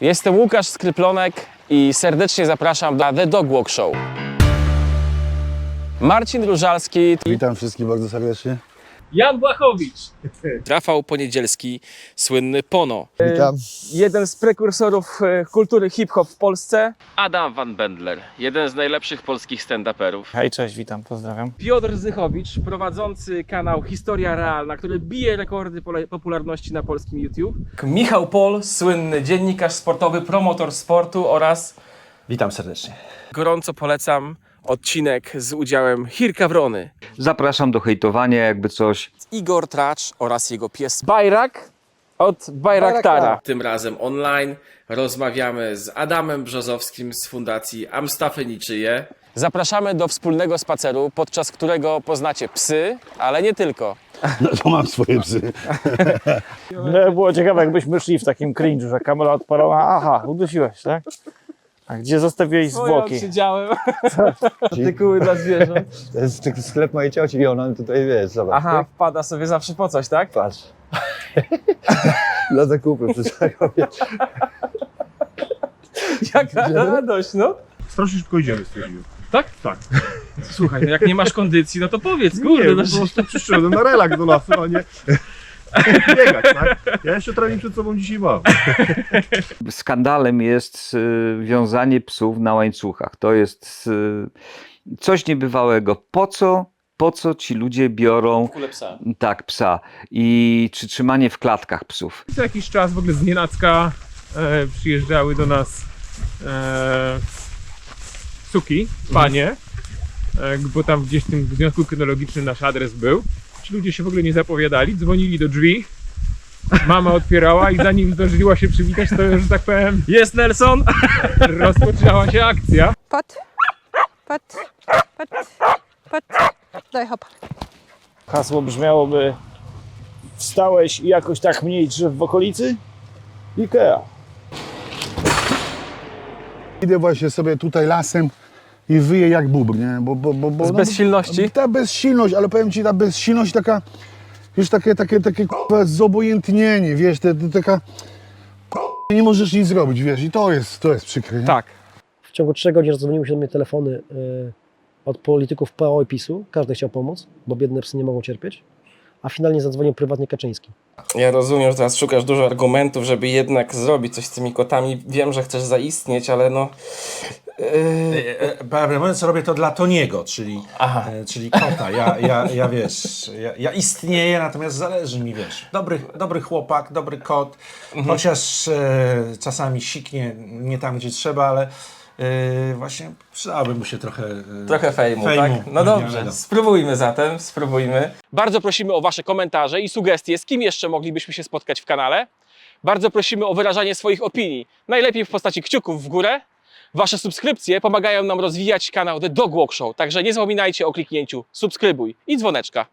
Jestem Łukasz Skryplonek i serdecznie zapraszam na The Dog Walk Show. Marcin Różalski, Witam wszystkich bardzo serdecznie. Jan Błachowicz, Rafał Poniedzielski, słynny Pono. Witam. Jeden z prekursorów e, kultury hip-hop w Polsce. Adam Van Bendler, jeden z najlepszych polskich stand-uperów. Hej, cześć, witam, pozdrawiam. Piotr Zychowicz, prowadzący kanał Historia Realna, który bije rekordy pole- popularności na polskim YouTube. Michał Pol, słynny dziennikarz sportowy, promotor sportu oraz Witam serdecznie. gorąco polecam odcinek z udziałem Hirka Wrony. Zapraszam do hejtowania, jakby coś. Igor Tracz oraz jego pies Bajrak od Bajraktara. Tym razem online rozmawiamy z Adamem Brzozowskim z Fundacji Amstafy Niczyje. Zapraszamy do wspólnego spaceru, podczas którego poznacie psy, ale nie tylko. No to mam swoje psy. No, było ciekawe, jakbyśmy szli w takim cringe'u, że kamera odpalona, aha, udusiłeś, tak? A gdzie zostawiłeś zwłoki? siedziałem. Artykuły dla zwierząt. To jest taki sklep mojej cioci i ona tutaj wiesz, zobacz. Aha, wpada sobie zawsze po coś, tak? Patrz. Dla zakupy przyszłego. Jaka radość, no. Strasznie szybko idziemy, stwierdziłem. Tak? Tak. Słuchaj, no jak nie masz kondycji, no to powiedz, Nie, kurde. po no, prostu przyszedłem na relaks do lasu, a nie biegać, tak? Ja jeszcze trening przed sobą dzisiaj mam. Skandalem jest y, wiązanie psów na łańcuchach. To jest y, coś niebywałego. Po co, po co ci ludzie biorą Kule psa. tak psa i czy trzymanie w klatkach psów? Co jakiś czas w ogóle z nienacka e, przyjeżdżały do nas e, suki, panie, e, bo tam gdzieś w tym związku kynologicznym nasz adres był. Ci ludzie się w ogóle nie zapowiadali, dzwonili do drzwi, mama otwierała i zanim zdążyła się przywitać, to już, że tak powiem, Jest Nelson! rozpoczęła się akcja. Pat, pat, pat, pat. Daj hop. Hasło brzmiałoby Wstałeś i jakoś tak mniej drzew w okolicy? Ikea. Idę właśnie sobie tutaj lasem i wyję jak bubr, nie? Bo, bo, bo, bo, Z bezsilności? Ta bezsilność, ale powiem Ci, ta bezsilność taka, wiesz, takie, takie, takie k***a, zobojętnienie, wiesz, te, te, taka... k***a, Nie możesz nic zrobić, wiesz, i to jest, to jest przykre, nie? Tak. W ciągu trzech godzin zadzwoniły się do mnie telefony y, od polityków PO i PiSu. Każdy chciał pomóc, bo biedne psy nie mogą cierpieć. A finalnie zadzwonił prywatnie Kaczyński. Ja rozumiem, że teraz szukasz dużo argumentów, żeby jednak zrobić coś z tymi kotami. Wiem, że chcesz zaistnieć, ale no... Yy... Prawdę mówiąc, robię to dla Toniego, czyli, Aha. e, czyli kota. Ja, ja, ja wiesz, ja, ja istnieję, natomiast zależy mi, wiesz, dobry, dobry chłopak, dobry kot, chociaż e, czasami siknie nie tam, gdzie trzeba, ale e, właśnie przydałoby mu się trochę e, Trochę fejmu, tak? No pewnianego. dobrze, spróbujmy zatem, spróbujmy. Bardzo prosimy o Wasze komentarze i sugestie, z kim jeszcze moglibyśmy się spotkać w kanale. Bardzo prosimy o wyrażanie swoich opinii, najlepiej w postaci kciuków w górę. Wasze subskrypcje pomagają nam rozwijać kanał The Dog Walk Show, także nie zapominajcie o kliknięciu subskrybuj i dzwoneczka.